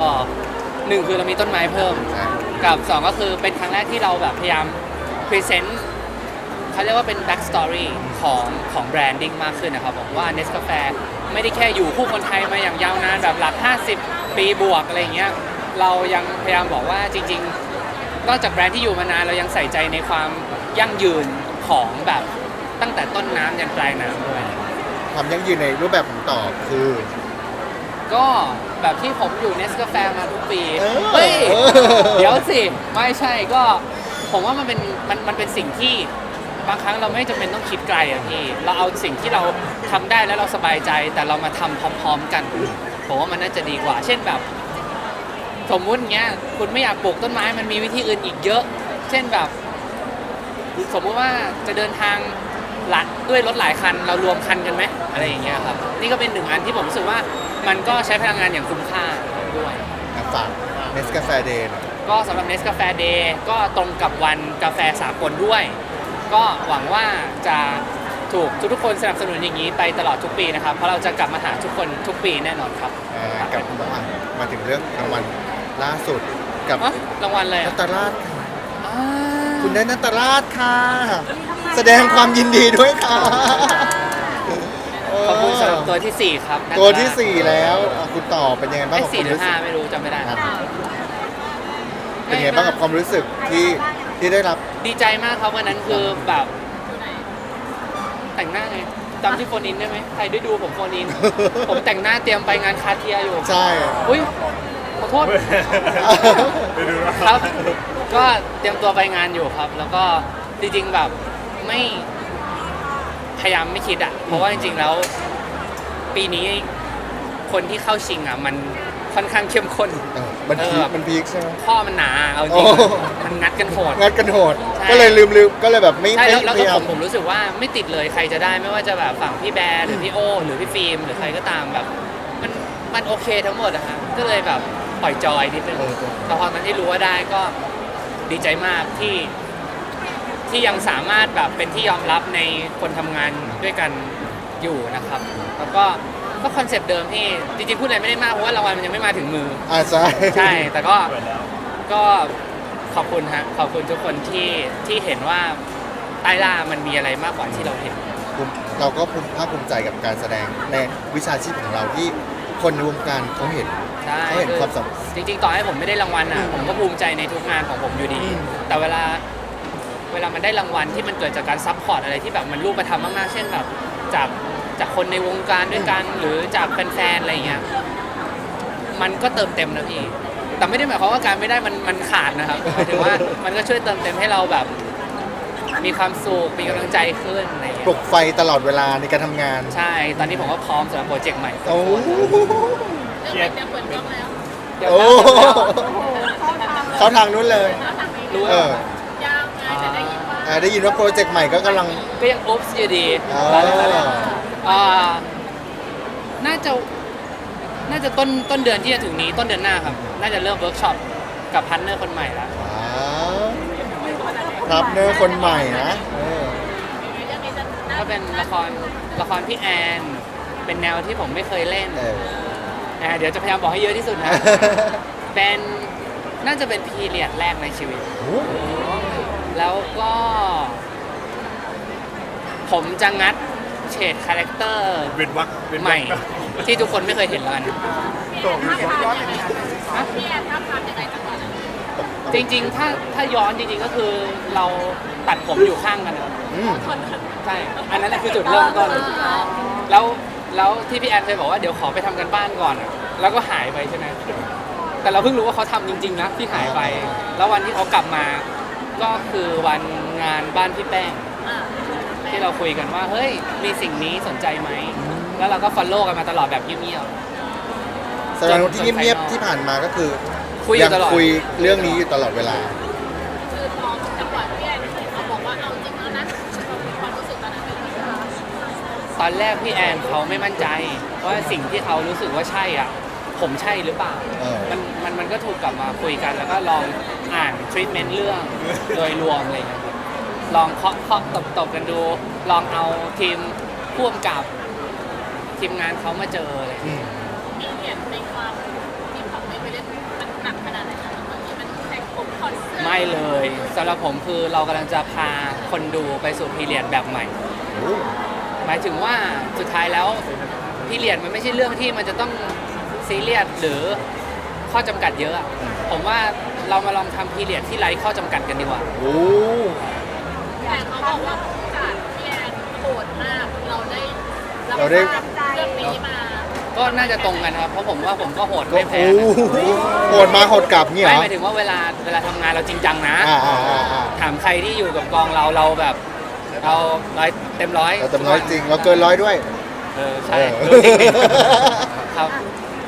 ก็หนึ่งคือเรามีต้นไม้เพิ่ม กับสองก็คือเป็นครั้งแรกที่เราแบบพยายามพรีเซนต์เขาเรียกว่าเป็น back story ของของแบรนดิ้งมากขึ้นนะครับผมว่า n e s c a f e ไม่ได้แค่อยู่คู่คนไทยมาอย่างยาวนานแบบหลัก 50 ปีบวกอะไรอย่างเงี้ยเรายังพยายามบอกว่าจริงๆนอกจากแบรนด์ที่อยู่มานานเรายังใส่ใจในความยั่งยืนของแบบตั้งแต่ต้นน้ำยันปลายน้ำด้วย ความยั่งยืนในรูปแบบของต่อคือ ก็แบบที่ผมอยู่เนสกาแฟมาทุกปี เออเฮ้ย เออ เดี๋ยวสิ ไม่ใช่ก็ ผมว่ามันเป็นมันมันเป็นสิ่งที่บางครั้งเราไม่จำเป็นต้องคิดไกลอะพี่ เราเอาสิ่งที่เราทำได้แล้วเราสบายใจ แต่เรามาทำพร้อมๆกัน ผมว่ามันน่าจะดีกว่า เช่นแบบ สมมุติเงี้ยคุณไม่อยากปลูกต้นไม้มันมีวิธีอื่นอีกเยอะ เช่นแบบ สมมุติว่าจะเดินทางหลักด้วยรถหลายคัน เรารวมคันกันไหมอะไรอย่างเงี้ยครับ นี่ก็เป็นหนึ่งอันที่ผมรู้สึกว่า มันก็ใช้พลังงานอย่างคุ้มค่าด้วย อะฝากเนสกาแฟเดย์ก็สำหรับ n e s กาแฟเดย์ก็ตรงกับวันกาแฟสากลด้วย ก็หวังว่าจะถูกทุกๆคนสนับสนุนอย่างนี้ไปตลอดทุกปีนะครับ เพราะเราจะกลับมาหาทุกคนทุกปีแน่นอนครับกับว่ามาถึงเรื่องรางวัลล่าสุดกับอ๋อรางวัลอะไรนัอะตตาราชค่ะอ่าคุณได้นัตตาราชค่ะ แสดงความยินดีด้วยค่ะ ขอบคุณสำหรับ ตัวที่4ครับตัวที่สี่แล้วอะคุณต่อเป็นยังไงบ้างไอ้กับคสี่วามหรือรู้สึห้ากไม่รู้จำไม่ได้ครับเป็นยังไงบ้างกับความรู้สึกที่ที่ได้รับ ดีใจมากครับวันนั้นคือแบบแต่งหน้าไงจำที่โฟนอินได้ไหมใครได้ดูผมโฟนอิน ผมแต่งหน้าเตรียมไปงานคาเทียอยู่ใช่ อุ้ยขอโทษครับ ก็เตรียมตัวไปงานอยู่ครับ แล้วก็จริงๆแบบไม่พยายามไม่คิดอะเพราะว่าจริงๆแล้ว ปีนี้คนที่เข้าชิงอะมันค่อนข้างเข้มข้น เออมันพีคเออมันพีคใช่ไหม ข้อมันหนาเอาจโอ้ริงๆมันงัดกันโหด งัดกันโหด ใช่ ก็เลยลืมลืมก็เลยแบบไม่ใช่ไม่แล้วแล้วพก็ยายาผมมผมรู้สึกว่าไม่ติดเลยใครจะได้ไม่ว่าจะแบบฝั่งพี่แบร์หรือพี่โอ หรือพี่ฟิล์มหรือใครก็ตามแบบ มันมันโอเคทั้งหมดอะฮะก็เลยแบบปล่อยจอยนิดนึงเออเออแต่พอมันที่รู้ว่าได้ก็ดีใจมากที่ที่ยังสามารถแบบเป็นที่ยอมรับในคนทำงานด้วยกัน อยู่นะครับแล้วก็ก็คอนเซปต์เดิมที่จริงๆพูดอะไรไม่ได้มากเพราะว่ารางวัลมันยังไม่มาถึงมือ อ่าใช่ใช่ แต่ก็ก็ขอบคุณฮะขอบคุณทุกคนที่ที่เห็นว่าใต้ล่ามันมีอะไรมากกว่าที่เราเห็น ภูมิเราก็ภูมิภาคภูมิใจกับการแสดงในวิชาชีพของเราที่คนในวงการเขาเห็น ใช่เขาเห็นคือความสำจริงๆ ต่อให้ผมไม่ได้รางวัลอะ ผมก็ภูมิใจในทุกงานของผมอยู่ดี อืม แต่เวลาเวลามันได้รางวัลที่มันเกิดจากการซัพพอร์ตอะไรที่แบบมันรูปธรรมมากๆ เช่นแบบจาก จากคนในวงการด้วยกัน หรือจากแฟนๆอะไรอย่างเงี้ยมันก็เติมเต็มนะพี่แต่ไม่ได้หมายความว่าการไม่ได้มันมันขาดนะครับหมายถึงว่ามันก็ช่วยเติมเต็มให้เราแบบ มีความสุขมีกำลังใจขึ้นอะไรอย่างปเงี้ลุยกไฟตลอดเวลาในการทำงานใช่ ตอนนี้ผมก็พร้อมสำหรับโปรเจกต์ใหม่โอ้เรื่องมันจะเปิดกล้องแล้วเดี๋ยวโอ้นะเขาทางนู้นเลย รู้เอว่าอยาวไงแต่ได้ยินว่าอ่าได้ยินว่าโปรเจกต์ใหม่ก็กำลัง ก็ยังอุ๊บส์อยู่ดีอ๋ออ่าน่าจะน่าจะต้นต้นเดือนที่จะถึงนี้ต้นเดือนหน้าครับ น่าจะเริ่มเวิร์กช็อปกับพันเนอร์คนใหม่แล้วว้าวรับเนอร์คนใหม่นะเออเรื่องนี้จะน่าก็เป็นละครละครพี่แอน เป็นแนวที่ผมไม่เคยเล่นเออ อ่าเดี๋ยวจะพยายามบอกให้เยอะที่สุดนะ เป็นน่าจะเป็นพีเรียดแรกในชีวิต โอ้แล้วก็ ผมจะงัด เฉดคาแรคเตอร์เป็นวักเป็นใหม่ ที่ทุกคนไม่เคยเห็นแล้วกันส่งท้าทายยังไงคะพี่แอนท้าทายยังไงจังหวะนั้นจริงๆ ถ้าถ้าย้อนจริงๆ ก็คือเราตัดผมอยู่ข้างกันนะครับอืมใช่ อันนั้นนะคือจุดเริ่มต้น แล้วแล้วที่พี่แอนเคยบอกว่าเดี๋ยวขอไปทำกันบ้านก่อนอะแล้วก็หายไปใช่ไหมแต่เราเพิ่งรู้ว่าเขาทำจริงๆนะที่หายไป แล้ววันที่เขากลับมา ก็คือวันงานบ้านพี่แป้งอ่า ที่เราคุยกันว่า เฮ้ย มีสิ่งนี้สนใจไหม แล้วเราก็ฟอลโล่กันมาตลอดแบบเงียบ แสดงว่าที่เงียบๆที่ผ่านมาก็คือๆคุยอยู่ตลอด คุยเรื่องนี้อยู่ตลอดเวลา คือพอจังหวะพี่แอนเขาบอกว่าเอาจริงแล้วนะความรู้สึกตอนนั้นเป็นยังไงคะตอนแรกพี่แอนเขาไม่มั่นใจว่าสิ่งที่เขารู้สึกว่าใช่อะ ผมใช่หรือเปล่า เออ มันมันมันก็ถูกกลับมาคุยกันแล้วก็ลองอ่านทรีทเมนต์เรื่องโดยรวมอะไรอย่างเงี้ยครับ ลองเคาะเคาะตบตบกันดู ลองเอาทีมพ่วงกับทีมงานเขามาเจออะไรอย่างเงี้ยอืมมีเห็นในความที่แบบไม่เป็นเล่นมันหนักขนาดไหนคะบางทีมันแต่งผมคอนเสิร์ตไม่เลยสำหรับผมคือเรากำลังจะพาคนดูไปสู่พีเรียดแบบใหม่โอ้หมายถึงว่าสุดท้ายแล้วพีเรียดมันไม่ใช่เรื่องที่มันจะต้องซีเรียสหรือข้อจำกัดเยอะอะผมว่าเรามาลองทำพีเรียดที่ไร้ข้อจำกัดกันดีกว่าโห แต่เขาบอกว่าจากพี่แอนโหดมาก เราได้ เราได้ทราบเรื่องนี้มาก็น่าจะตรงกันครับ เพราะผมว่าผมก็โหดก็ไม่แพ้โอ้กันโหโหดมาโหดกลับเนี่ยเหไม่รอ หมายถึงว่าเวลาเวลาทำงานเราจริงจังนะ อ่าอ่าอ่าอ่า ถามใครที่อยู่กับกองเราเราแบบเราร้อยเต็มร้อยเราเต็มร้อยจริง เราเกินร้อยด้วย เออใช่เออรู้จริงดิครับ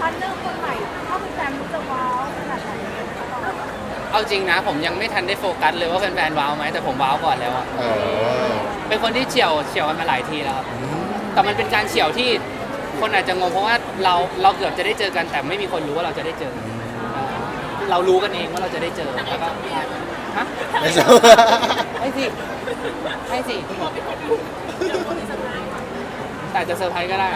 พันเรื่องคนใหม่ถ้าเป็นแฟนรู้จะว้าวขนาดไหนเอาจริงนะ ผมยังไม่ทันได้โฟกัสเลยว่าแฟนๆว้าวไหมแต่ผมว้าวก่อนแล้วอะเออเป็นคนที่เฉียวเฉียวกันมาหลายทีแล้วครับ แต่มันเป็นการเฉียวที่คนอาจจะงงเพราะว่าเราเราเกือบจะได้เจอกัน แต่ไม่มีคนรู้ว่าเราจะได้เจอ เรารู้กันเองว่าเราจะได้เจอแล้วก็ฮะไม่ใช่ให้สิให้สิแต่อาจจะเซอร์ไพรส์ก็ได้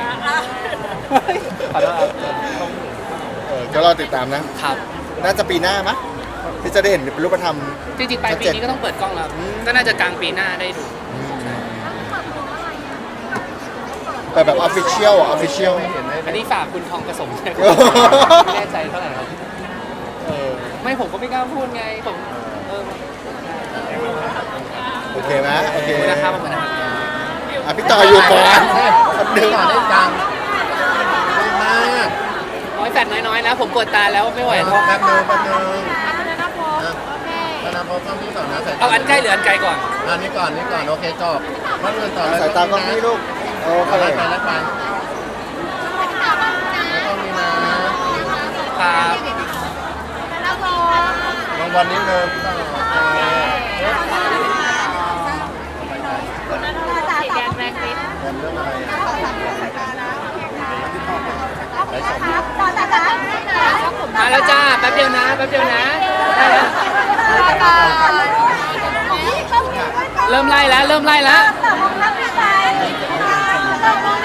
ขอโทษครับเออก็รอติดตามนะ ครับ น่าจะปีหน้ามั้ยที่จะได้เห็นเป็นรูปธรรมจริงๆปลายปีนี้ก็ต้องเปิดกล้องแล้วอืมก็น่าจะกลางปีหน้าได้ดู เปิดแบบออฟฟิเชียลออฟฟิเชียล อันนี้ฝากคุณทองผสมใช่ไหมโอ้โหไม่แน่ใจเท่าไหร่ครับเออไม่ผมก็ไม่กล้าพูดไงผมเออโอเคไหมโอเคขอบคุณนะครับขอบคุณนะครับอะพี่ต่ออยู่ก่อนคนหนึ่งก่อนได้จังดีมากน้อยแฟดน้อยๆนะ ผมกดตาแล้วไม่ไหวแล้วแป๊บนึงแป๊บนึงอันนั้นนะผมโอเคธนาพบต้องนี้ก่อนนะสายตาเอาอันใกล้หรืออันไกลก่อนอันนี้ก่อนนี่ก่อนโอเคจบคนอื่นต่อเลยสายตากล้องนี่ลูก โอเคไปไปแล้วไปต้องมีนะครับรางวัลนิดนึงคสีแดงแรงฤทธิ์เรื่องอะไรอะมาแล้วจ้าแป๊บเดียวนะแป๊บเดียวนะได้แล้วเริ่มไล่แล้วเริ่มไล่แล้ว แ